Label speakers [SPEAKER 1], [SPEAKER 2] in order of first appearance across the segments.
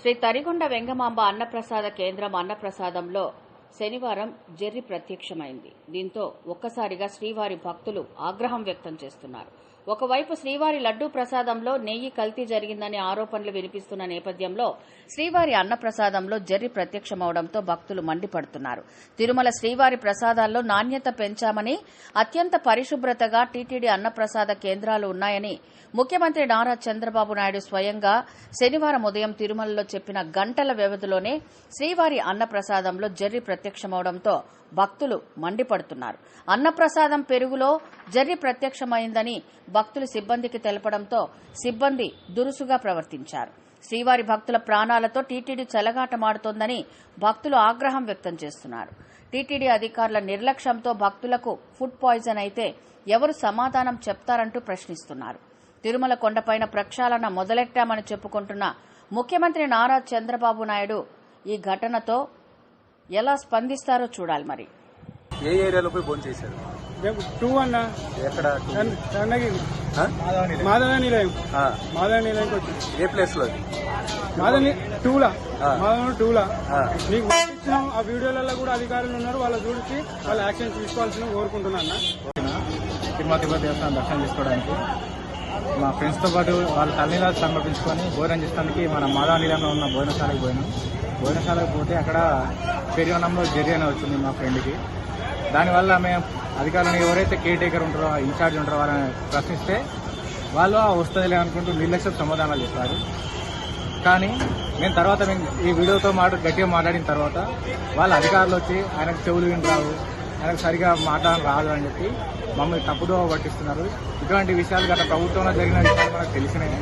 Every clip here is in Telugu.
[SPEAKER 1] శ్రీ తరిగొండ వెంగమాంబ అన్నప్రసాద కేంద్రం అన్నప్రసాదంలో శనివారం జర్రి ప్రత్యక్షమైంది. దీంతో ఒక్కసారిగా శ్రీవారి భక్తులు ఆగ్రహం వ్యక్తం చేస్తున్నారు. ఒకవైపు శ్రీవారి లడ్డూ ప్రసాదంలో నెయ్యి కల్తీ జరిగిందనే ఆరోపణలు వినిపిస్తున్న నేపథ్యంలో శ్రీవారి అన్నప్రసాదంలో జెర్రి ప్రత్యక్షమవడంతో భక్తులు మండిపడుతున్నారు. తిరుమల శ్రీవారి ప్రసాదాల్లో నాణ్యత పెంచామని అత్యంత పరిశుభ్రతగా టీటీడీ అన్నప్రసాద కేంద్రాలు ఉన్నాయని ముఖ్యమంత్రి నారా చంద్రబాబు నాయుడు స్వయంగా శనివారం ఉదయం తిరుమలలో చెప్పిన గంటల వ్యవధిలోనే శ్రీవారి అన్నప్రసాదంలో జర్రి ప్రత్యక్షమవడంతో భక్తులు మండిపడుతున్నారు. అన్నప్రసాదం పెరుగులో జర్రి ప్రత్యక్షమైందని భక్తులు సిబ్బందికి తెలపడంతో సిబ్బంది దురుసుగా ప్రవర్తించారు. శ్రీవారి భక్తుల ప్రాణాలతో టీటీడీ చెలగాటమాడుతోందని భక్తులు ఆగ్రహం వ్యక్తం చేస్తున్నారు. టీటీడీ అధికారుల నిర్లక్ష్యంతో భక్తులకు ఫుడ్ పాయిజన్ అయితే ఎవరు సమాధానం చెప్తారంటూ ప్రశ్నిస్తున్నారు. తిరుమల కొండపైన ప్రక్షాళన మొదలెట్టామని చెప్పుకుంటున్న ముఖ్యమంత్రి నారా చంద్రబాబు నాయుడు ఈ ఘటనతో ఎలా స్పందిస్తారో చూడాలి మరి.
[SPEAKER 2] ఏ ఏరియాలో పోయి ఫోన్ చేశారు?
[SPEAKER 3] రేపు టూ అన్న.
[SPEAKER 2] ఎక్కడ ఆ?
[SPEAKER 3] మాధవ నిలయం. మాధవ నిలయంకి
[SPEAKER 2] ఏ ప్లేస్లో?
[SPEAKER 3] మాధవ టూలా. మాధవ టూలా. పంపించినాం ఆ వీడియోలలో కూడా అధికారులు ఉన్నారు. వాళ్ళ చూసి వాళ్ళ యాక్షన్ తీసుకోవాల్సిన కోరుకుంటున్నా అన్న.
[SPEAKER 4] తిరుమల తిరుపతి దేవస్థానం దర్శనం చేసుకోవడానికి మా ఫ్రెండ్స్తో పాటు వాళ్ళ తల్లిలా సమర్పించుకొని భోజనం చేసడానికి మన మాధవ నిలయంలో ఉన్న భోజనశాలకు పోయినాం. భోజనశాలకు పోతే అక్కడ పెరిగనంలో జెర్రీ అని వచ్చింది మా ఫ్రెండ్కి. దానివల్ల మేము అధికారులను ఎవరైతే కేర్ టేకర్ ఉంటారో ఇన్ఛార్జ్ ఉంటారో వాళ్ళని ప్రశ్నిస్తే వాళ్ళు వస్తుందిలే అనుకుంటూ నిర్లక్ష్య సమాధానాలు చెప్పారు. కానీ మేము తర్వాత మేము ఈ వీడియోతో మాట గట్టిగా మాట్లాడిన తర్వాత వాళ్ళ అధికారులు వచ్చి ఆయనకు చెవులు విని రావు ఆయనకు సరిగా మాట్లాడడం రాదు అని చెప్పి మమ్మల్ని తప్పుదో పట్టిస్తున్నారు. ఇటువంటి విషయాలు గత ప్రభుత్వంలో జరిగిన విషయాలు మనకు తెలిసినాయి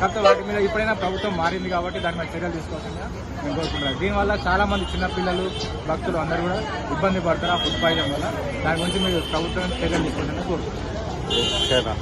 [SPEAKER 4] కాకపోతే వాటి మీద ఇప్పుడైనా ప్రభుత్వం మారింది కాబట్టి దాని మీద చర్యలు తీసుకోవాల్సిందిగా నేను కోరుకుంటున్నాను. దీనివల్ల చాలామంది చిన్నపిల్లలు భక్తులు అందరూ కూడా ఇబ్బంది పడతారు ఆ ఫుడ్ పాయిజన్ వల్ల. దాని గురించి మీరు ప్రభుత్వం చర్యలు తీసుకోవాలని కోరుకుంటున్నాను.